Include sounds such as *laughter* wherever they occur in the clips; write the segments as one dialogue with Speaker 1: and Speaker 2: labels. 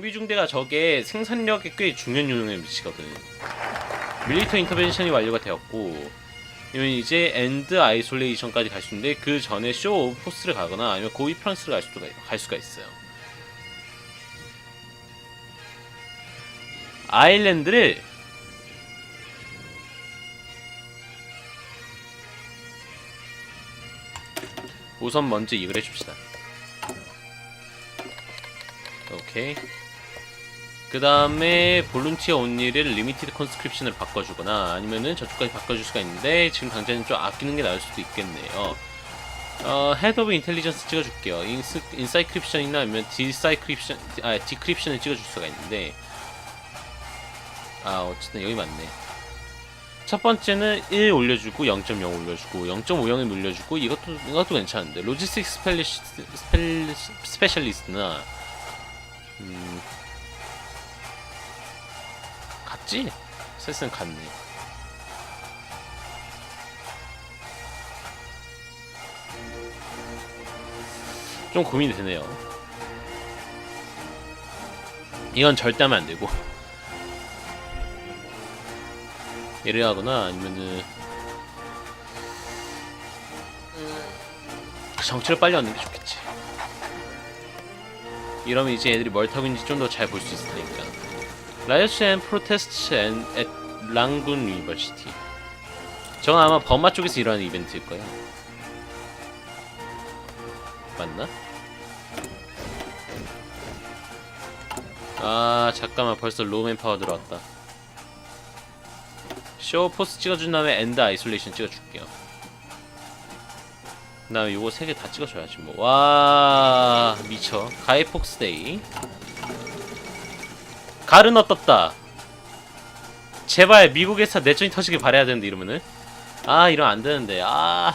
Speaker 1: 장비 중대가 저게 생산력에 꽤 중요한 요인을 미치거든. 밀리터 인터벤션이 완료가 되었고, 이면 이제 엔드 아이솔레이션까지 갈 수 있는데 그 전에 쇼 포스를 가거나 아니면 고위 프랑스를 갈 수가, 갈 수가 있어요. 아일랜드를 우선 먼저 이걸 해줍시다. 오케이. 그 다음에 볼룬티어 온리를 리미티드 컨스크립션으로 바꿔주거나 아니면은 저쪽까지 바꿔줄 수가 있는데 지금 당장은 좀 아끼는 게 나을 수도 있겠네요. 어, 헤드 오브 인텔리전스 찍어줄게요. 인스, 인사이크립션이나 아니면 디사이크립션, 아, 디크립션을 찍어줄 수가 있는데 아, 어쨌든 여기 맞네. 첫 번째는 1 올려주고 0.0 올려주고 0.50을 올려주고 이것도 이것도 괜찮은데 로지스틱 스펠리시, 스펠, 스페셜리스트나 음 같지? 셋은 같네. 좀 고민이 되네요. 이건 절대 하면 안 되고. 얘를 하거나 아니면은 정치를 빨리 얻는 게 좋겠지. 이러면 이제 애들이 뭘 타고 있는지 좀 더 잘 볼 수 있을 테니까. 라이엇스 앤 프로테스트 앤 앳 랑군 유니버시티. 저건 아마 버마 쪽에서 일어나는 이벤트일 거야. 맞나? 아 잠깐만 벌써 로맨 파워 들어왔다. 쇼 포스 찍어준 다음에 엔드 아이솔레이션 찍어줄게요. 그 다음에 요거 세 개 다 찍어줘야지 뭐. 와 미쳐. 가이 폭스데이. 가르너 떴다. 제발 미국에서 내전이 터지길 바래야 되는데 이러면은 아 이러면 안 되는데 아.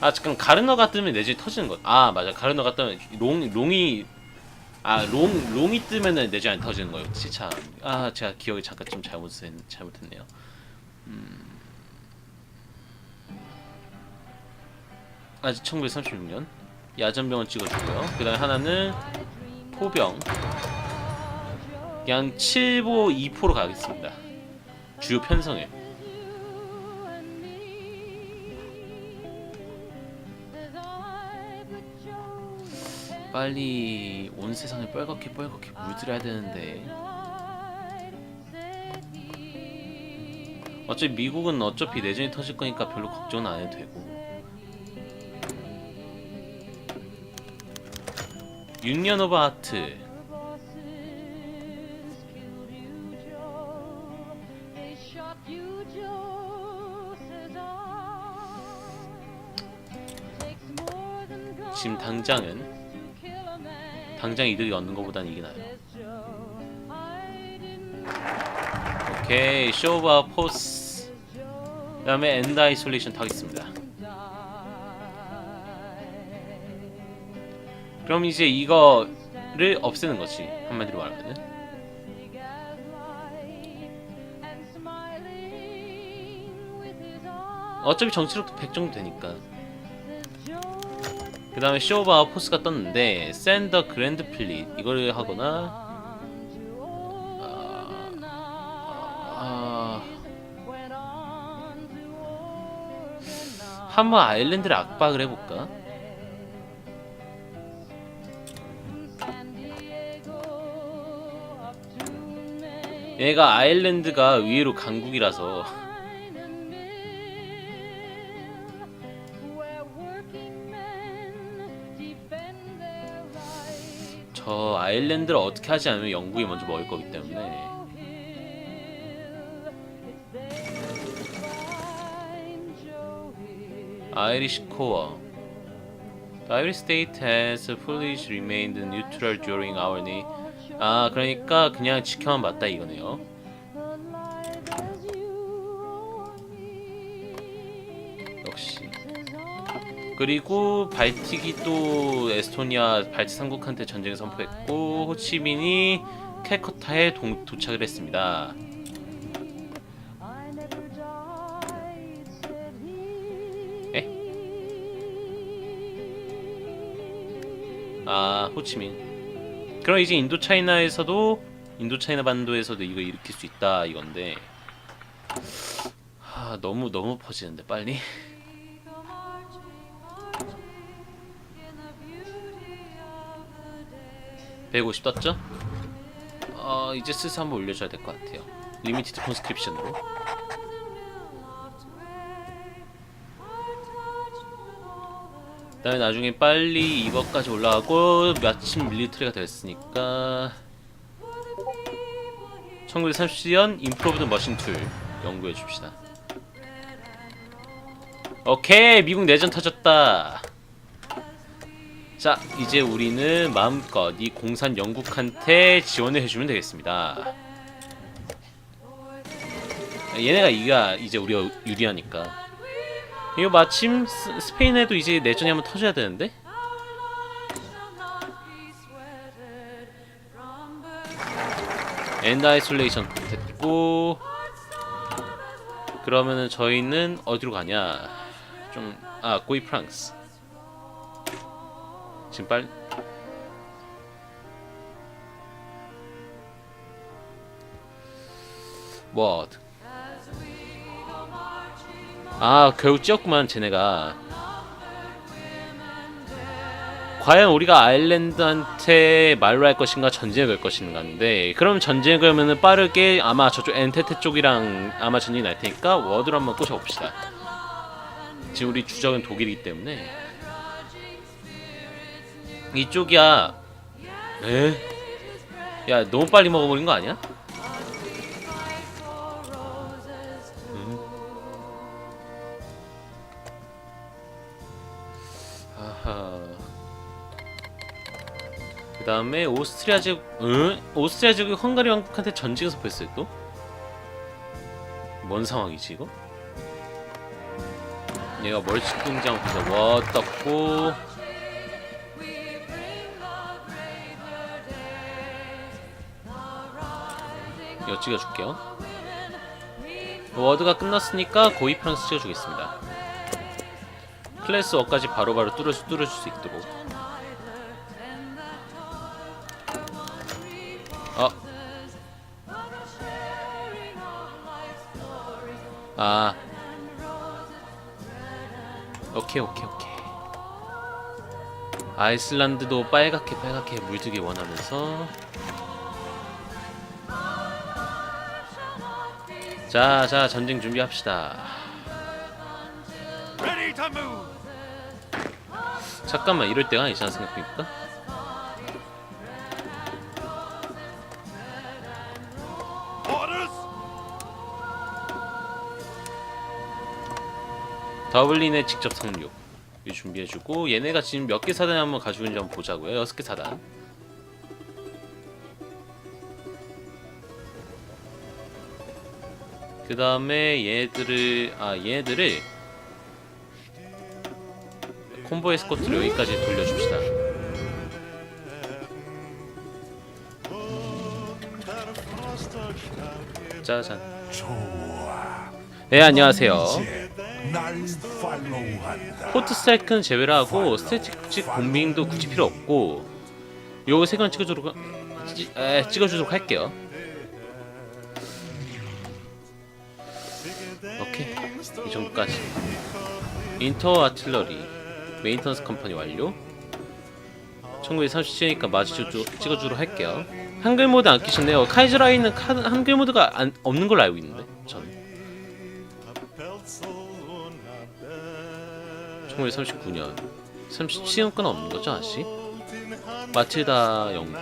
Speaker 1: 아 잠깐 가르너가 뜨면 내전이 터지는 것. 아 맞아 가르너가 뜨면 롱 롱이 아, 롱, 롱이 뜨면은 내지 안 터지는 거였지, 참. 아, 제가 기억이 잠깐 좀 잘못, 잘못했네요. 음. 아직 1936년. 야전병원 찍어주고요. 그 다음에 하나는 포병. 그냥 7보 2포로 가겠습니다. 주요 편성에. 빨리 온 세상을 뻘겋게 뻘겋게 물들여야 되는데 어차피 미국은 어차피 내전이 터질 거니까 별로 걱정은 안 해도 되고 6년 오브 하트 지금 당장은 당장 이득이 얻는 것보다는 이게 나아요. 오케이 쇼바 포스 그 다음에 엔드 아이솔레이션 타겠습니다. 그럼 이제 이거를 없애는 거지 한마디로 말하면은? 어차피 정치력도 100 정도 되니까. 그 다음에 쇼바 포스가 떴는데 샌더 그랜드 플릿 이거를 하거나 아, 한번 아일랜드를 압박을 해볼까? 얘가 아일랜드가 의외로 강국이라서 저 아일랜드를 어떻게 하지 않으면 영국이 먼저 먹을 거기 때문에 아이리시 코어 The Irish state has fully remained neutral during our. 아 그러니까 그냥 지켜만 봤다 이거네요. 역시. 그리고 발틱이 또 에스토니아 발틱 삼국한테 전쟁을 선포했고 호치민이 캘커타에 동, 도착을 했습니다. 에? 아 호치민. 그럼 이제 인도 차이나에서도 인도 차이나 반도에서도 이거 일으킬 수 있다 이건데. 하, 너무 너무 퍼지는데 빨리? 150 떴죠? 어 이제 슬슬 한번 올려줘야 될 것 같아요. 리미티드 콘스크립션으로 다음에 나중에 빨리 이것까지 올라가고 마침 밀리터리가 됐으니까 1930년 임프로브드 머신 툴 연구해 줍시다. 오케이 미국 내전 터졌다. 자 이제 우리는 마음껏 이 공산 영국한테 지원을 해주면 되겠습니다. 얘네가 이가 이제 우리가 유리하니까. 이거 마침 스, 스페인에도 이제 내전이 한번 터져야 되는데? 엔드 아이솔레이션 됐고 그러면은 저희는 어디로 가냐? 좀 아 고이 프랑스. 지금 빨리. 뭐 아 결국 찌었구만 쟤네가 과연 우리가 아일랜드한테 말로 할 것인가 전쟁을 걸 것인가인데 그럼 전쟁을 걸면은 빠르게 아마 저쪽 엔테테 쪽이랑 아마 전쟁이 날 테니까 워드로 한번 꼬셔봅시다 지금 우리 주적은 독일이기 때문에 이쪽이야 에? 야 너무 빨리 먹어버린 거 아니야? 다음에 오스트리아 제국, 응? 오스트리아 제국이 헝가리 왕국한테 전쟁을 선포했어요 또? 뭔 상황이지 이거? 얘가 멀치 등장 보자 와 떴고 이거 찍어줄게요 워드가 끝났으니까 고이 프랑스 찍어주겠습니다 클래스 어까지 바로바로 뚫어, 뚫어줄 수 있도록 아. 오케이 오케이 오케이. 아이슬란드도 빨갛게 빨갛게 물들기 원하면서. 자자 전쟁 준비합시다. 잠깐만 이럴 때가 있잖아 생각해보니까 더블린의 직접 상륙. 이거 준비해주고 얘네가 지금 몇 개 사단 한번 가지고 있는지 한번 보자고요. 여섯 개 사단. 그 다음에 얘들을 아 얘들을 콤보 에스코트를 여기까지 돌려줍시다. 짜잔. 네 안녕하세요. 포트 스트라이크는 제외를 하고 스태틱 공빙도 굳이 필요 없고 요거 세건 찍어주도록 찌, 에, 찍어주도록 할게요. 오케이. 이 정도까지. 인터 아틀러리 메인터넌스 컴퍼니 완료. 1937니까 마주 찍어주도록 할게요. 한글 모드 안 끼셨네요. 카이즈라인은 카- 한글 모드가 안- 없는 걸로 알고 있는데 저는 1939년 37년권 없는 거죠 아시? 마틸다 영국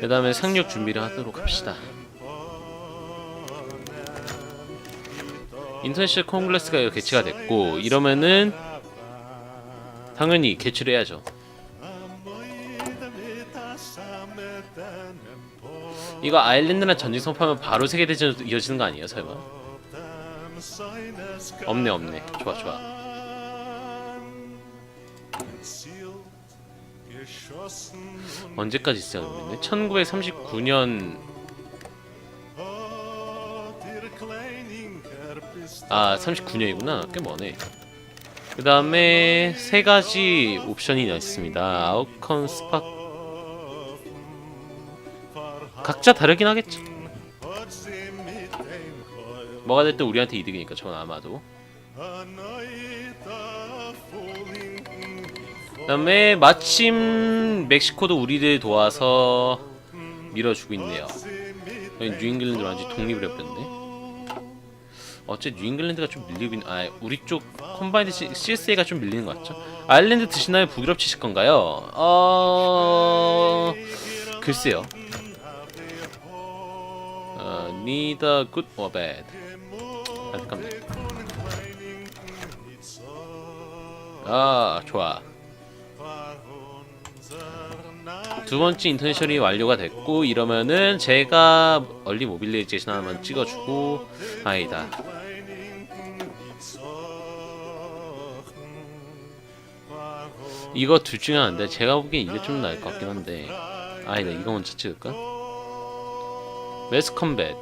Speaker 1: 그 다음에 상륙 준비를 하도록 합시다 인터내셔널 콩글레스가 개최가 됐고 이러면은 당연히 개최를 해야죠 이거 아일랜드랑 전쟁 선포하면 바로 세계대전 이어지는 거 아니에요 설마? 없네 없네. 좋아 좋아. 언제까지 있어야 모르겠네 1939년. 아 39년이구나. 꽤 머네. 그 다음에 세 가지 옵션이 있습니다. 아웃컴 스팟. 각자 다르긴 하겠죠. 뭐가 됐든 우리한테 이득이니까 저건 아마도. 그 다음에 마침 멕시코도 우리를 도와서 밀어주고 있네요. 여기 뉴잉글랜드 완전 독립을 해버렸네. 어째 뉴잉글랜드가 좀 밀리고 있는 아 우리 쪽 컴바인드 C- CSA가 좀 밀리는 것 같죠? 아일랜드 드시나요? 북유럽 치실 건가요? 어 글쎄요. 어, neither good or bad. 안타깝네. 아 좋아. 두 번째 인터내셔널이 완료가 됐고 이러면은 제가 얼리 모빌리제이션 하나만 찍어주고 아니다 이거 둘 중에 하나인데 제가 보기엔 이게 좀 나을 것 같긴 한데 아니다 이거 먼저 찍을까? 메스 컴뱃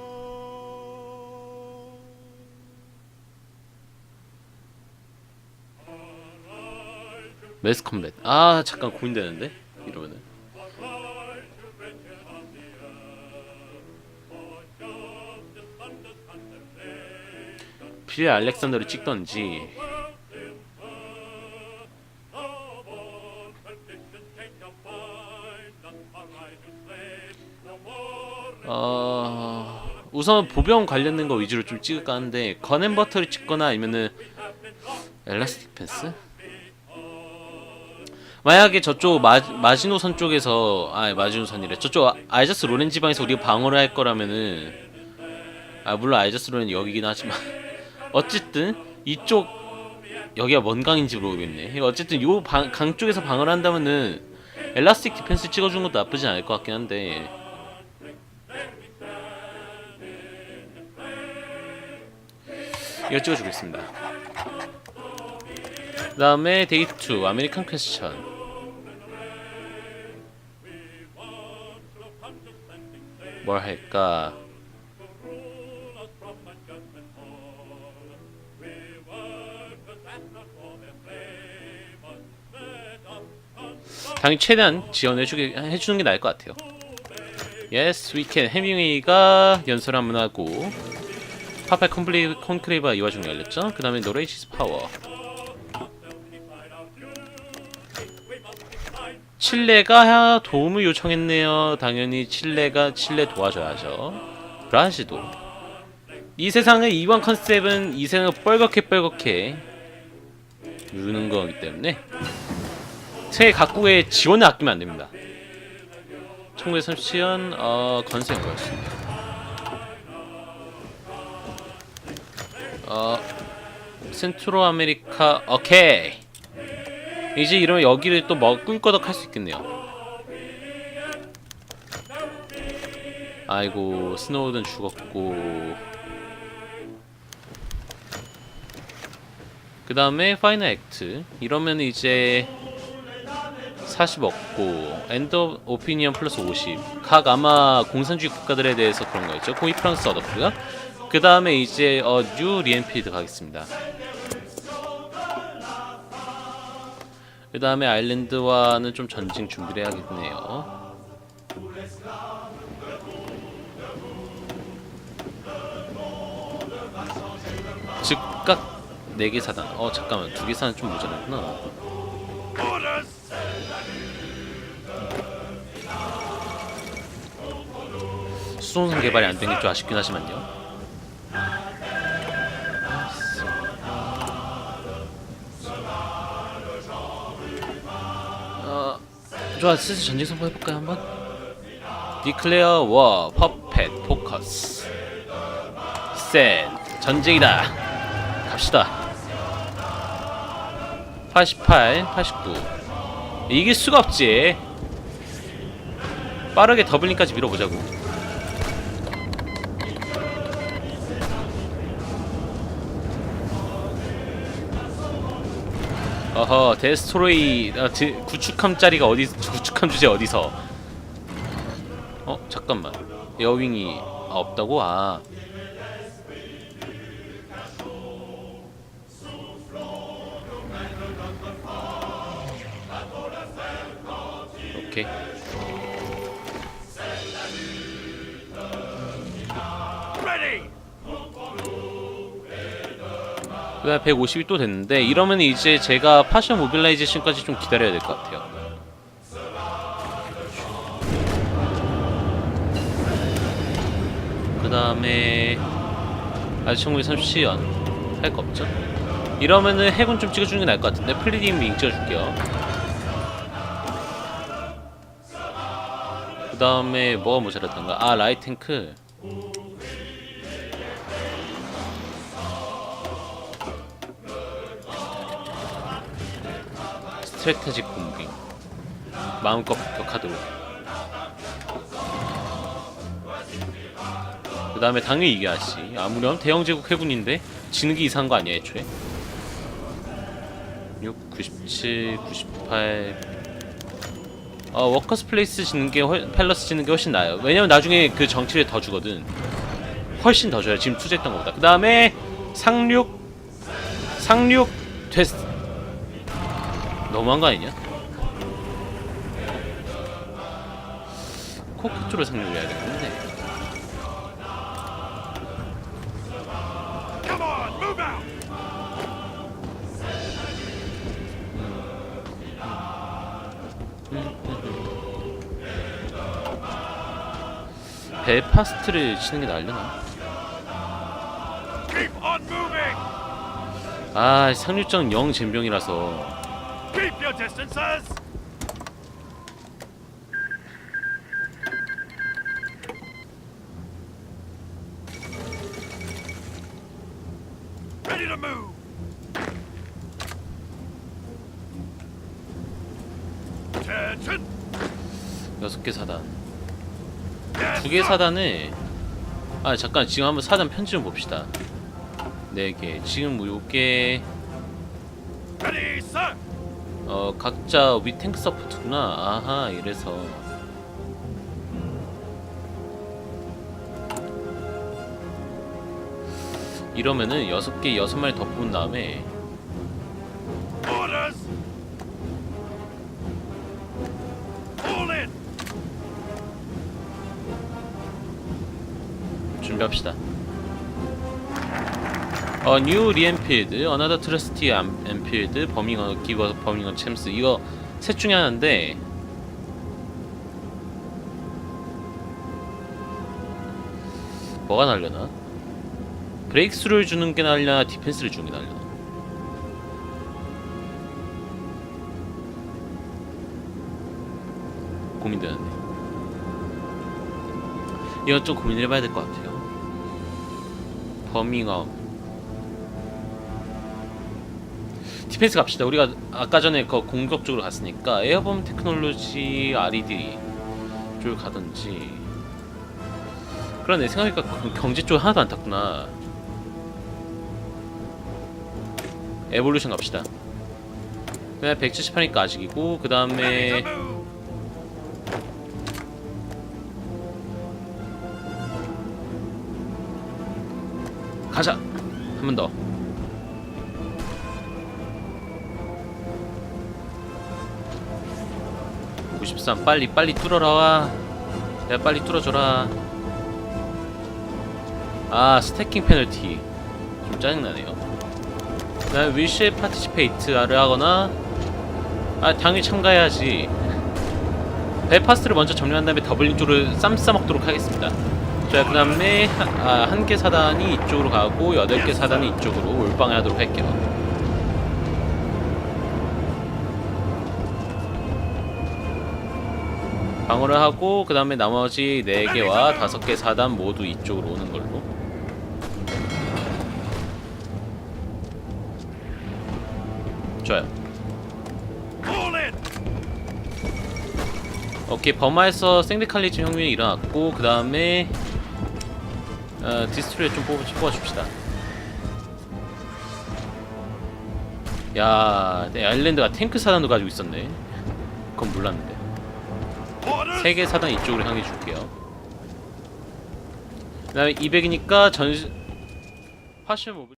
Speaker 1: 메스 컴뱃 아 잠깐 고민되는데? 이러면은. 빌 알렉산더를 찍던지. 어 우선 보병 관련된 거 위주로 좀 찍을까 하는데 건앤버터를 찍거나 아니면은 엘라스틱 펜스? 만약에 저쪽 마, 마지노선 쪽에서 아 마지노선이래. 저쪽 아- 아이자스 로렌 지방에서 우리가 방어를 할 거라면은 아 물론 아이자스 로렌 여기긴 하지만 *laughs* 어쨌든 이쪽 여기가 뭔 강인지 모르겠네. 어쨌든 요 강 쪽에서 방어를 한다면은 엘라스틱 디펜스 찍어준 것도 나쁘진 않을 것 같긴 한데. 이거 찍어주겠습니다. 그 다음에 데이트 2 아메리칸 퀘스천 뭘 할까 당연히 최대한 지원해주게 해주는 게 나을 것 같아요. Yes, we can. 해밍웨이가 연설 한번 하고 파팔 콘크레이브가 이 와중에 열렸죠. 그 다음에 노레이시스 파워. 칠레가 도움을 요청했네요. 당연히 칠레가 칠레 도와줘야죠. 브라지도. 이 세상의 이번 컨셉은 이 세상을 뻘겋게 뻘겋게 누르는 거기 때문에 세계 각국의 지원을 아끼면 안 됩니다. 1937년 어, 건생 거였습니다. 어, 센트로 아메리카 오케이. 이제 이러면 여기를 또 먹, 꿀거덕 할 수 있겠네요. 아이고 스노우든 죽었고. 그 다음에 파이널 액트. 이러면 이제 40 얻고 엔더 오피니언 플러스 50각 아마 공산주의 국가들에 대해서 그런 거였죠. 코이 프랑스 얻었고요 그 다음에 이제 어, 뉴 리엔필드 가겠습니다 그 다음에 아일랜드와는 좀 전쟁 준비를 해야겠네요 즉각 4개 사단 어 잠깐만 2개 사단 좀 모자랐구나! 수송선 개발이 안 된 게 좀 아쉽긴 하지만요. 좋아, 슬슬 전쟁 선포 해볼까요 한번? 디클레어 워 퍼펫 포커스 센 전쟁이다. 갑시다. 88 89 이길 수가 없지. 빠르게 더블링까지 밀어보자고 어허 데스토로이 아, 드, 구축함 짜리가 어디 구축함 주제 어디서? 어 잠깐만. 에어윙이 아, 없다고? 아. 오케이. 그다음 150이 또 됐는데 이러면 이제 제가 파션 모빌라이제이션까지 좀 기다려야 될 것 같아요. 그 다음에 아직 1937년 할거 없죠? 이러면은 해군 좀 찍어주는 게 나을 것 같은데 플리디움 링 찍어줄게요. 그 다음에 뭐가 모자랐던가? 아 라이탱크. 스트레테직 공빙 마음껏 격하도록. 그 다음에 당연히 이겨야지 아무렴 대영제국 해군인데 지는 게 이상한 거 아니야 애초에? 6, 97, 98 어, 워커스 플레이스 지는 게 훨, 팰러스 지는 게 훨씬 나아요. 왜냐면 나중에 그 정치를 더 주거든. 훨씬 더 줘요 지금 투자했던 것보다. 그 다음에 상륙 상륙 됐 너무한 거 아니냐? 코크 쪽으로 상륙을 해야 되는데! 벨파스트를 치는 게
Speaker 2: moving!
Speaker 1: 아영 잼병이라서
Speaker 2: Keep your distances! Ready to move! Attention!
Speaker 1: 여섯 개 사단 두 개. 사단을 아 잠깐 지금 한번 사단 편지 좀 봅시다 네 개 지금 뭐 요게
Speaker 2: Ready, sir!
Speaker 1: 어 각자 위 탱크 서포트구나 아하 이래서 이러면은 여섯 개 여섯 마리 더 뽑은 다음에! 준비합시다. 어, 뉴 리엔필드, 어나더 트러스티 엠필드, 버밍어 기버 버밍어 챔스 이거 셋 중에 하나인데 뭐가 날려나? 브레이크스루를 주는 게 날려나 디펜스를 주는 게 날려나? 고민되는데 이건 좀 고민을 해봐야 될 것 같아요. 버밍엄 디펜스 갑시다. 우리가 아까 전에 그 공격 쪽으로 갔으니까 에어범 테크놀로지 RED 쪽을 가든지 그러네 생각해보니까 그 경제 쪽 하나도 안 탔구나. 에볼루션 갑시다. 그냥 178이니까 아직이고 그 다음에! 가자. 한 번 더. (93) 빨리 빨리 뚫어라. 와. 야 빨리 뚫어줘라. 아 스태킹 페널티. 좀 짜증나네요. 난 위시에 파티시페이트를 하거나 아 당연히 참가해야지. 벨파스트를 먼저 점령한 다음에 더블링 쪽을 쌈 싸 먹도록 하겠습니다. 자, 그 다음에 한개 사단이 이쪽으로 가고 여덟 개 사단이 이쪽으로 올방을 하도록 할게요. 방어를 하고 그 다음에 나머지 네 개와 다섯 개 사단 모두 이쪽으로 오는 걸로. 좋아요. 오케이 버마에서 생데칼리즘 혁명이 일어났고 그 다음에 어, 디스트리에 좀 뽑아, 뽑아줍시다 야 네, 아일랜드가 탱크 사단도 가지고 있었네 그건 몰랐는데! 세개 사단 이쪽으로 향해 줄게요. 그 다음에 200이니까 전 모빌